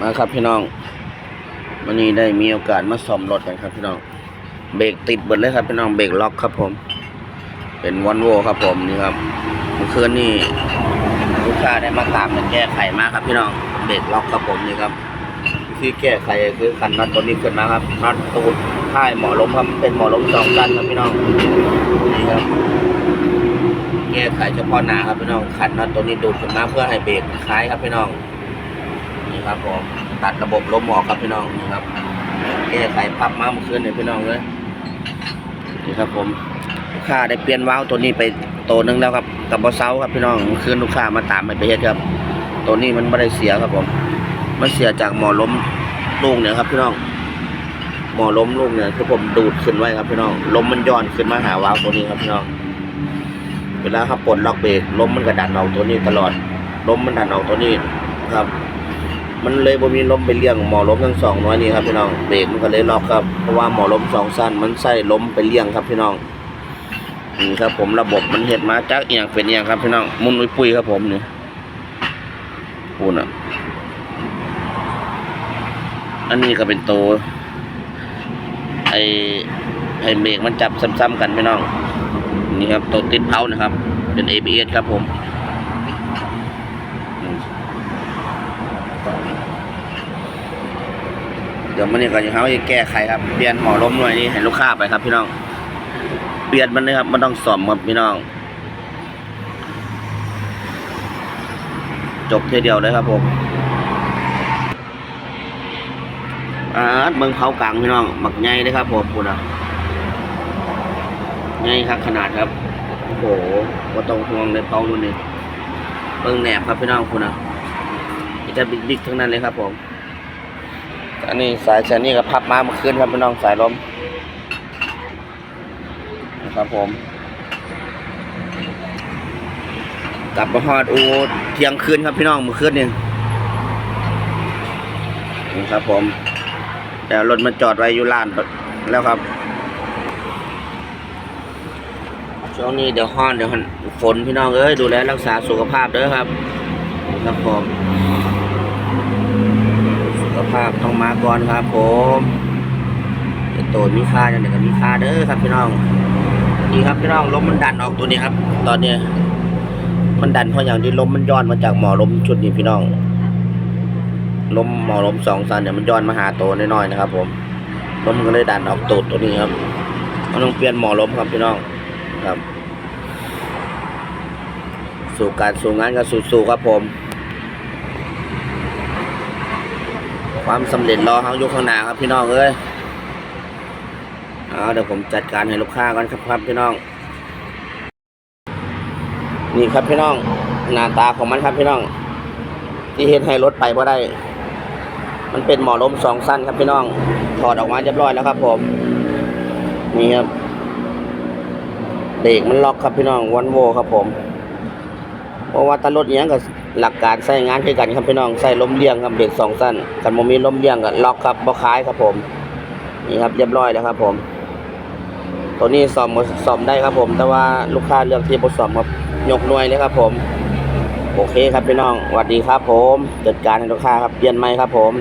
มาครับพี่น้องวันนี้ได้มีโอกาสมาซ่อมรถกันครับพี่น้อง เบรกติดเบิดเลยครับพี่น้องเบรกล็อกครับผม เป็นวอนโวครับผมนี่ครับเมื่อคืนนี่ลูกค้าได้มาตามมาแก้ไขมาครับพี่น้องเบรกล็อกครับผมนี่ครับวิธีแก้ไขคือขันน็อตตัวนี้ขึ้นมาครับน็อตตูดท้ายหมอล้มครับเป็นหมอล้มสองชั้นครับพี่น้องนี่ครับแก้ไขเฉพาะหน้าครับพี่น้องขันน็อตตัวนี้ดูดขึ้นมาเพื่อให้เบรกคล้ายครับพี่น้อง ครับผมตัดระบบลมออกครับพี่น้องนี่ครับแก้ไขพับมาเมื่อคืนเนี่ยพี่น้องเลยนี่ครับผมลูกค้าได้เปลี่ยนวาล์วตัวนี้ไปตัวหนึงแล้วครับกับบอเซาครับพี่น้องเมื่อคืนลูกค้ามาตามไปไปเฮ็ดครับ ตัวนี้มันไม่ได้เสียครับผมมันเสียจากหมอล้มลูกเนี่ยครับพี่น้องหมอล้มลูกเนี่ยคือผมดูดขึ้นไว้ครับพี่น้องลมมันย้อนขึ้นมาหาวาล์วตัวนี้ครับพี่น้องเวลาเขาปลดล็อกเบรกลมมันก็ดันออกตัวนี้ตลอดลมมันดันออกตัวนี้ครับ มันเลยบ่มีลมไปเลี้ยงหมอลมทั้งสองน้อยนี่ครับพี่น้องเบรกมันก็เลยล็อกครับเพราะว่าหมอลมสองสั้นมันใส่ลมไปเลี้ยงครับพี่น้องนี่ครับผมระบบมันเห็ดมาจากเอียงเป็นเอียงครับพี่น้องมุนอุ้ยปุยครับผมนี่พูดอะอันนี้ก็เป็นตัวไอไอเบรกมันจับซ้ำๆกันพี่น้องนี่ครับตัวติดเผานะครับ เป็น ABS ครับผมอืมเดี๋ยวมันนี่ก่อนจะเขาจะแก้ไขครับ เปลี่ยนหมอล้มหน่วยนี้ให้ลูกค้าไปครับ พี่น้อง เปลี่ยนมันเลยครับ มันต้องสอมครับพี่น้อง จบเทีเดียวเลยครับผมอ่าเมืองเผากลางพี่น้องหมักใหญ่เลยครับผมคุณอะใหญ่ครับขนาดครับ โอ้โหว่าต้องห่วงในเปารุ่นนี้เบิ่งแหนบครับพี่น้องคุณนะนี่จะบิ๊กๆทั้งนั้นเลยครับผม อันนี้สายแชนี่ก็พับมาเมื่อคืนครับพี่น้องสายลมนะครับผมกลับมาฮอดอูเที่ยงคืนครับพี่น้องเมื่อคืนนี่นี่ครับผมแต่รถมันจอดไว้อยู่ลานแล้วครับช่วงนี้เดี๋ยวห้อนเดี๋ยวฝนพี่น้องเอ้ยดูแลรักษาสุขภาพเด้อครับครับผม สุขภาพต้องมาก่อนครับผมเดี๋ยวมีค่าอย่างเดี๋ยวมีค่าเด้อครับพี่น้องนี่ครับพี่น้องลมมันดันออกตัวนี้ครับ ตอนนี้มันดันเพราะอย่างที่ลมมันย้อนมาจากหมอลมชุดนี้พี่น้องลมหมอลมสองสันเนี่ยมันย้อนมาหาตัวน้อยๆนะครับ ผมลมมันก็เลยดันออกตูดตัวนี้ครับมันต้องเปลี่ยนหมอลมครับพี่น้องครับ สู่การสู่งานกับสู่ๆครับผม ความสำเร็จรอเขาอยู่ข้างหน้าครับพี่น้องเอ้ยเอาเดี๋ยวผมจัดการให้ลูกค้ากันครับครับพี่น้อง นี่ครับพี่น้อง หน้าตาของมันครับพี่น้อง ที่เห็นให้รถไปเพราะได้ มันเป็นหมอลมสองสั้นครับพี่น้อง ถอดออกมาเรียบร้อยแล้วครับ ผม นี่ครับเบรกมันล็อกครับพี่น้องวันโวครับผม เพราะว่าตารถเนี้ยกับหลักการใช้งานคือกันครับพี่น้องใส่ล้มเลี้ยงครับเบรกสองสั้นกันโมมีล้มเลี้ยงกับล็อกครับบอคล้ายครับผมนี่ครับเรียบร้อยแล้วครับ ผม ตัวนี้ซ่อมซ่อมได้ครับผม แต่ว่าลูกค้าเลือกที่บ่ซ่อมครับยกหน่วยเลยครับ ผม โอเคครับพี่น้องสวัสดีครับ ผมจัดการให้ลูกค้าครับเปลี่ยนไหมครับ ผม